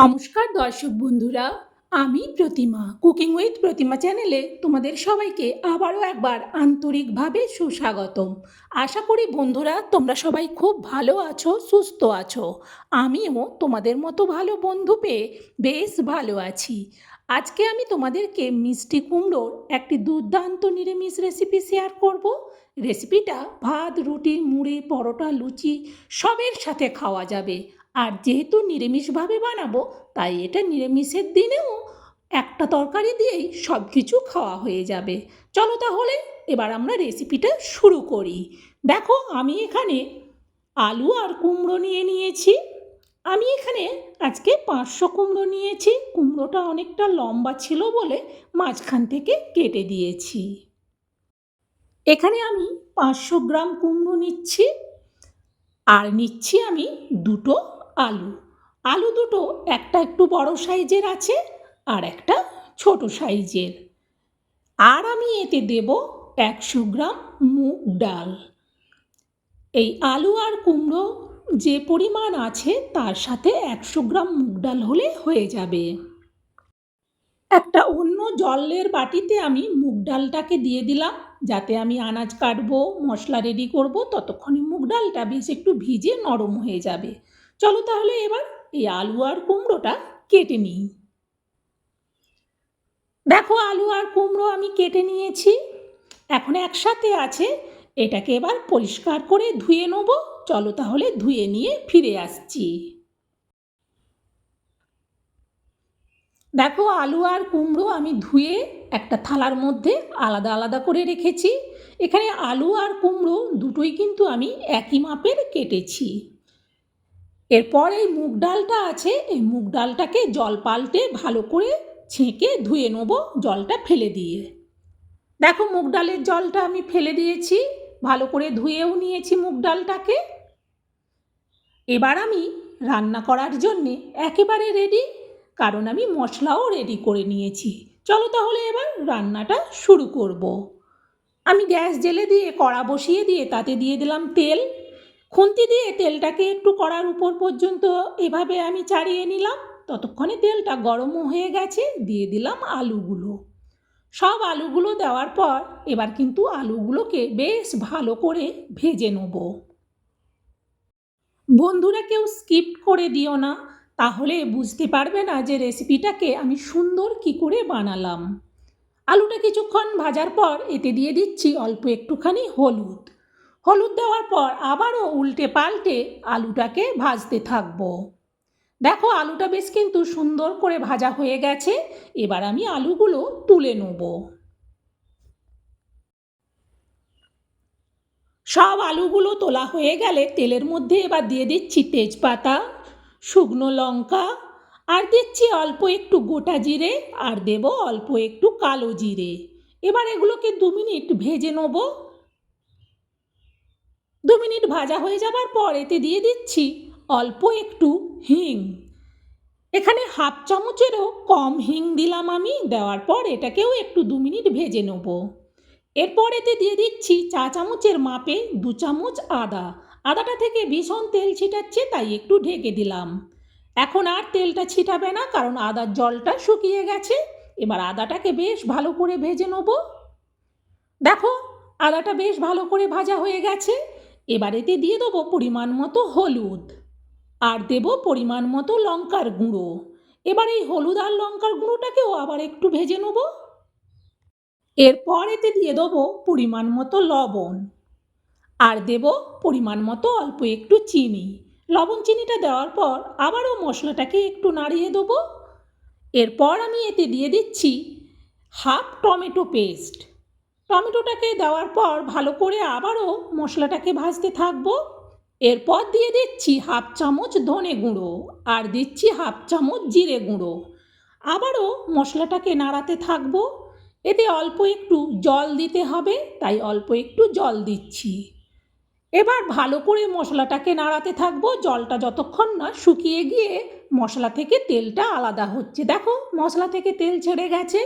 নমস্কার দর্শক বন্ধুরা, আমি প্রতিমা কুকিং উইথ প্রতিমা চ্যানেলে তোমাদের সবাইকে আবারও একবার আন্তরিকভাবে সুস্বাগতম। আশা করি বন্ধুরা, তোমরা সবাই খুব ভালো আছো, সুস্থ আছো। আমিও তোমাদের মতো ভালো বন্ধু পেয়ে বেশ ভালো আছি। আজকে আমি তোমাদেরকে মিষ্টি কুমড়োর একটি দুর্দান্ত নিরামিষ রেসিপি শেয়ার করব। রেসিপিটা ভাত, রুটি, মুড়ি, পরোটা, লুচি, সবের সাথে খাওয়া যাবে। আর যেহেতু নিরামিষভাবে বানাবো, তাই এটা নিরামিষের দিনেও একটা তরকারি দিয়েই সব কিছু খাওয়া হয়ে যাবে। চলো তাহলে এবার আমরা রেসিপিটা শুরু করি। দেখো, আমি এখানে আলু আর কুমড়ো নিয়ে নিয়েছি। আমি এখানে আজকে পাঁচশো কুমড়ো নিয়েছি। কুমড়োটা অনেকটা লম্বা ছিল বলে মাঝখান থেকে কেটে দিয়েছি। এখানে আমি পাঁচশো গ্রাম কুমড়ো নিচ্ছি। আর নিচ্ছি আমি দুটো আলু। আলু দুটো একটা একটু বড় সাইজের আছে আর একটা ছোট সাইজের। আর আমি এতে দেব একশো গ্রাম মুগ ডাল। এই আলু আর কুমড়ো যে পরিমাণ আছে তার সাথে একশো গ্রাম মুগ ডাল হলে হয়ে যাবে। একটা অন্য জলের বাটিতে আমি মুগ ডালটাকে দিয়ে দিলাম, যাতে আমি আনাজ কাটবো, মশলা রেডি করব, ততক্ষণে মুগ ডালটা বেশ একটু ভিজে নরম হয়ে যাবে। চলো তাহলে এবার এই আলু আর কুমড়োটা কেটে নিই। দেখো আলু আর কুমড়ো আমি কেটে নিয়েছি। এখন একসাথে আছে, এটাকে এবার পরিষ্কার করে ধুয়ে নেব। চলো তাহলে ধুয়ে নিয়ে ফিরে আসছি। দেখো আলু আর কুমড়ো আমি ধুয়ে একটা থালার মধ্যে আলাদা আলাদা করে রেখেছি। এখানে আলু আর কুমড়ো দুটোই কিন্তু আমি একই মাপের কেটেছি। এরপর এই মুগ ডালটা আছে, এই মুগ ডালটাকে জল পাল্টে ভালো করে ছেঁকে ধুয়ে নেব জলটা ফেলে দিয়ে। দেখো মুগ ডালের জলটা আমি ফেলে দিয়েছি, ভালো করে ধুয়েও নিয়েছি মুগ ডালটাকে। এবার আমি রান্না করার জন্যে একেবারে রেডি কারণ আমি মশলাও রেডি করে নিয়েছি। চলো তাহলে এবার রান্নাটা শুরু করব। আমি গ্যাস জেলে দিয়ে কড়া বসিয়ে দিয়ে তাতে দিয়ে দিলাম তেল। খুন্তি দিয়ে তেলটাকে একটু কড়ার উপর পর্যন্ত এভাবে আমি চাড়িয়ে নিলাম। ততক্ষণে তেলটা গরমও হয়ে গেছে, দিয়ে দিলাম আলুগুলো। সব আলুগুলো দেওয়ার পর এবার কিন্তু আলুগুলোকে বেশ ভালো করে ভেজে নেব। বন্ধুরা, কেউ স্কিপ করে দিও না, তাহলে বুঝতে পারবে না যে রেসিপিটাকে আমি সুন্দর কি করে বানালাম। আলুটা কিছুক্ষণ ভাজার পর এতে দিয়ে দিচ্ছি অল্প একটুখানি হলুদ। হলুদ দেওয়ার পর আবারও উল্টে পাল্টে আলুটাকে ভাজতে থাকব। দেখো, আলুটা বেশ কিন্তু সুন্দর করে ভাজা হয়ে গেছে। এবার আমি আলুগুলো তুলে নেব। সব আলুগুলো তোলা হয়ে গেলে তেলের মধ্যে এবার দিয়ে দিচ্ছি তেজপাতা, শুকনো লঙ্কা, আর দিচ্ছি অল্প একটু গোটা জিরে, আর দেব অল্প একটু কালো জিরে। এবার এগুলোকে দু মিনিট ভেজে নেব। দু মিনিট ভাজা হয়ে যাবার পর এতে দিয়ে দিচ্ছি অল্প একটু হিং। এখানে হাফ চামচেরও কম হিং দিলাম আমি, দেওয়ার পর এটাকেও একটু দু মিনিট ভেজে নেব। এরপর এতে দিয়ে দিচ্ছি চা চামচের মাপে দু চামচ আদা। আদাটা থেকে ভীষণ তেল ছিটাচ্ছে, তাই একটু ঢেকে দিলাম। এখন আর তেলটা ছিটাবে না, কারণ আদার জলটা শুকিয়ে গেছে। এবার আদাটাকে বেশ ভালো করে ভেজে নেব। দেখো, আদাটা বেশ ভালো করে ভাজা হয়ে গেছে। এবার এতে দিয়ে দেবো পরিমাণ মতো হলুদ। আর দেব পরিমাণ মতো লঙ্কার গুঁড়ো। এবার এই হলুদ আর লঙ্কার গুঁড়োটাকেও আবার একটু ভেজে নেব। এরপর এতে দিয়ে দেবো পরিমাণ মতো লবণ। আর দেব পরিমাণ মতো অল্প একটু চিনি। লবণ চিনিটা দেওয়ার পর আবারও মশলাটাকে একটু নাড়িয়ে দেবো। এরপর আমি এতে দিয়ে দিচ্ছি হাফ টমেটো পেস্ট। টমেটোটাকে দেওয়ার পর ভালো করে আবারও মশলাটাকে ভাজতে থাকব। এরপর দিয়ে দিচ্ছি হাফ চামচ ধনে গুঁড়ো আর দিচ্ছি হাফ চামচ জিরে গুঁড়ো। আবারও মশলাটাকে নাড়াতে থাকব। এতে অল্প একটু জল দিতে হবে, তাই অল্প একটু জল দিচ্ছি। এবার ভালো করে মশলাটাকে নাড়াতে থাকব। জলটা যতক্ষণ না শুকিয়ে গিয়ে মশলা থেকে তেলটা আলাদা হচ্ছে। দেখো, মশলা থেকে তেল ছেড়ে গেছে।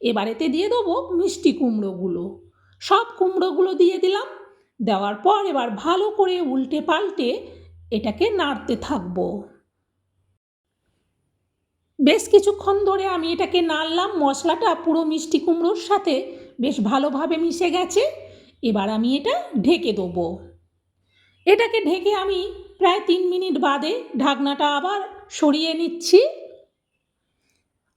এবার এতে দিয়ে দেবো মিষ্টি কুমড়োগুলো। সব কুমড়োগুলো দিয়ে দিলাম। দেওয়ার পর এবার ভালো করে উল্টে পাল্টে এটাকে নাড়তে থাকব। বেশ কিছুক্ষণ ধরে আমি এটাকে নাড়লাম। মশলাটা পুরো মিষ্টি কুমড়োর সাথে বেশ ভালোভাবে মিশে গেছে। এবার আমি এটা ঢেকে দেবো। এটাকে ঢেকে আমি প্রায় তিন মিনিট বাদে ঢাকনাটা আবার সরিয়ে নিচ্ছি।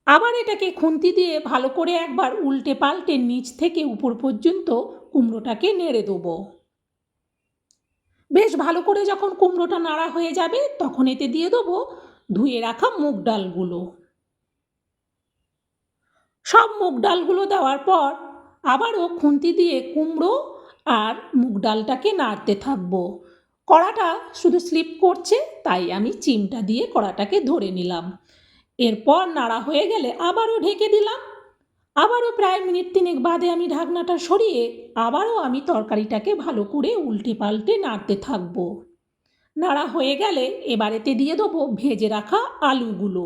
আবার এটাকে খুন্তি দিয়ে ভালো করে একবার উল্টে পাল্টে নিচ থেকে উপর পর্যন্ত কুমড়োটাকে নেড়ে দেবো। বেশ ভালো করে যখন কুমড়োটা নাড়া হয়ে যাবে, তখন এতে দিয়ে দেবো ধুয়ে রাখা মুগ ডালগুলো। সব মুগ ডালগুলো দেওয়ার পর আবারও খুন্তি দিয়ে কুমড়ো আর মুগ ডালটাকে নাড়তে থাকব। কড়াটা শুধু স্লিপ করছে, তাই আমি চিমটা দিয়ে কড়াটাকে ধরে নিলাম। এরপর নাড়া হয়ে গেলে আবারও ঢেকে দিলাম। আবারও প্রায় মিনিট তিনেক বাদে আমি ঢাকনাটা সরিয়ে আবারও আমি তরকারিটাকে ভালো করে উল্টে পাল্টে নাড়তে থাকব। নাড়া হয়ে গেলে এবারেতে দিয়ে দেবো ভেজে রাখা আলুগুলো।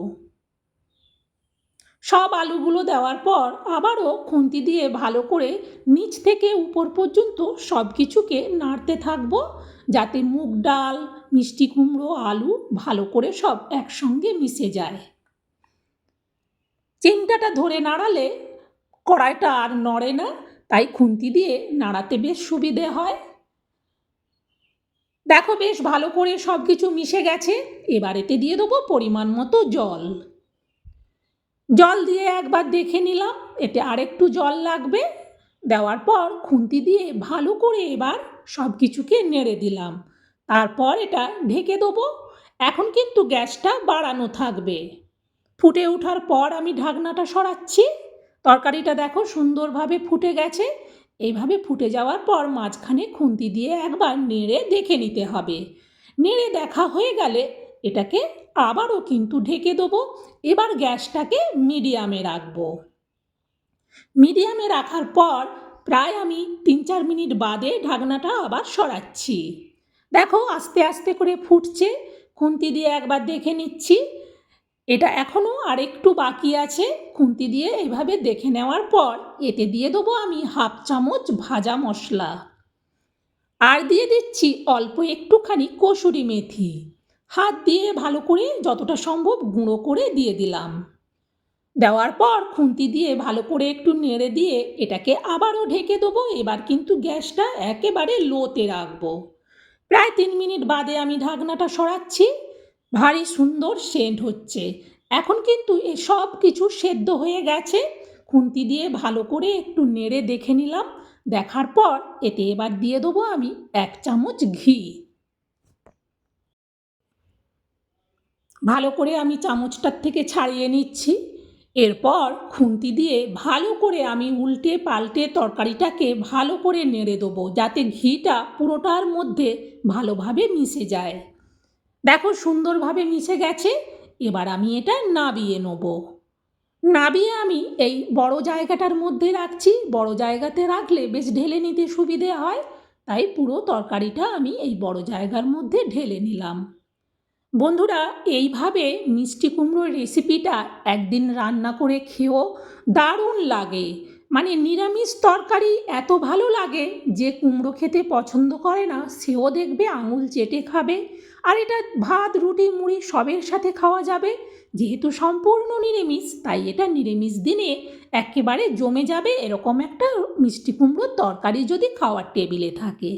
সব আলুগুলো দেওয়ার পর আবারও খুন্তি দিয়ে ভালো করে নিচ থেকে উপর পর্যন্ত সব কিছুকে নাড়তে থাকব। যাতে মুগ ডাল, মিষ্টি কুমড়ো, আলু ভালো করে সব একসঙ্গে মিশে যায়। চিমটাটা ধরে নাড়ালে কড়াইটা আর নড়ে না, তাই খুন্তি দিয়ে নাড়াতে বেশ সুবিধে হয়। দেখো বেশ ভালো করে সব কিছু মিশে গেছে, এবার এতে দিয়ে দেবো পরিমাণ মতো জল। জল দিয়ে একবার দেখে নিলাম, এতে আরেকটু জল লাগবে। দেওয়ার পর খুন্তি দিয়ে ভালো করে এবার সব কিছুকে নেড়ে দিলাম। তারপর এটা ঢেকে দেবো। এখন কিন্তু গ্যাসটা বাড়ানো থাকবে। ফুটে ওঠার পর আমি ঢাকনাটা সরাচ্ছি। তরকারিটা দেখো সুন্দরভাবে ফুটে গেছে। এইভাবে ফুটে যাওয়ার পর মাঝখানে খুন্তি দিয়ে একবার নেড়ে দেখে নিতে হবে। নেড়ে দেখা হয়ে গেলে এটাকে আবারও কিন্তু ঢেকে দেবো। এবার গ্যাসটাকে মিডিয়ামে রাখব। মিডিয়ামে রাখার পর প্রায় আমি তিন চার মিনিট বাদে ঢাকনাটা আবার সরাচ্ছি। দেখো, আস্তে আস্তে করে ফুটছে, খুন্তি দিয়ে একবার দেখে নিচ্ছি। এটা এখনও আরেকটু বাকি আছে, খুন্তি দিয়ে এইভাবে দেখে নেওয়ার পর এতে দিয়ে দেবো আমি হাফ চামচ ভাজা মশলা। আর দিয়ে দিচ্ছি অল্প একটুখানি কসুরি মেথি। হাত দিয়ে ভালো করে যতটা সম্ভব গুঁড়ো করে দিয়ে দিলাম। দেওয়ার পর খুন্তি দিয়ে ভালো করে একটু নেড়ে দিয়ে এটাকে আবারও ঢেকে দেবো। এবার কিন্তু গ্যাসটা একেবারে লোতে রাখব। প্রায় তিন মিনিট বাদে আমি ঢাকনাটা সরাচ্ছি। ভারী সুন্দর সেন্ট হচ্ছে। এখন কিন্তু এ সব কিছু সেদ্ধ হয়ে গেছে। খুন্তি দিয়ে ভালো করে একটু নেড়ে দেখে নিলাম। দেখার পর এতে এবার দিয়ে দেবো আমি এক চামচ ঘি। ভালো করে আমি চামচটার থেকে ছাড়িয়ে নিচ্ছি। এরপর খুন্তি দিয়ে ভালো করে আমি উল্টে পাল্টে তরকারিটাকে ভালো করে নেড়ে দেবো, যাতে ঘিটা পুরোটার মধ্যে ভালোভাবে মিশে যায়। দেখো সুন্দরভাবে মিশে গেছে, এবার আমি এটা নাবিয়ে নেব। নাবিয়ে আমি এই বড় জায়গাটার মধ্যে রাখছি, বড় জায়গাতে রাখলে বেশ ঢেলে নিতে সুবিধে হয়, তাই পুরো তরকারিটা আমি এই বড় জায়গার মধ্যে ঢেলে নিলাম। বন্ধুরা, এইভাবে মিষ্টি কুমড়োর রেসিপিটা একদিন রান্না করে খেয়েও দারুণ লাগে। মানে নিরামিষ তরকারি এত ভালো লাগে যে কুমড়ো খেতে পছন্দ করে না, সেও দেখবে, আঙুল চেটে খাবে, আর এটা ভাত, রুটি, মুড়ি সবের সাথে খাওয়া যাবে। যেহেতু সম্পূর্ণ নিরামিষ, তাই এটা নিরামিষ দিনে একেবারে জমে যাবে এরকম একটা মিষ্টি কুমড়োর তরকারি যদি খাওয়ার টেবিলে থাকে।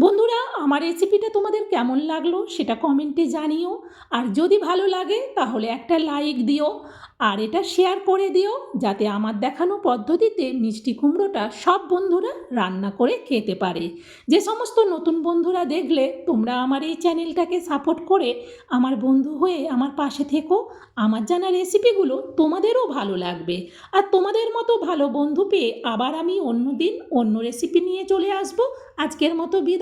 বন্ধুরা, আমার রেসিপিটা তোমাদের কেমন লাগল সেটা কমেন্টে জানিও। আর যদি ভালো লাগে, তাহলে একটা লাইক দিও। আর এটা শেয়ার করে দিও, যাতে আমার দেখানো পদ্ধতিতে মিষ্টি কুমড়োটা সব বন্ধুরা রান্না করে খেতে পারে। যে সমস্ত নতুন বন্ধুরা দেখলে, তোমরা আমার এই চ্যানেলটাকে সাপোর্ট করে আমার বন্ধু হয়ে আমার পাশে থেকো। আমার জানা রেসিপিগুলো তোমাদেরও ভালো লাগবে। আর তোমাদের মতো ভালো বন্ধু পেয়ে আবার আমি অন্য দিন অন্য রেসিপি নিয়ে চলে আসব। আজকের মতো বিদায়।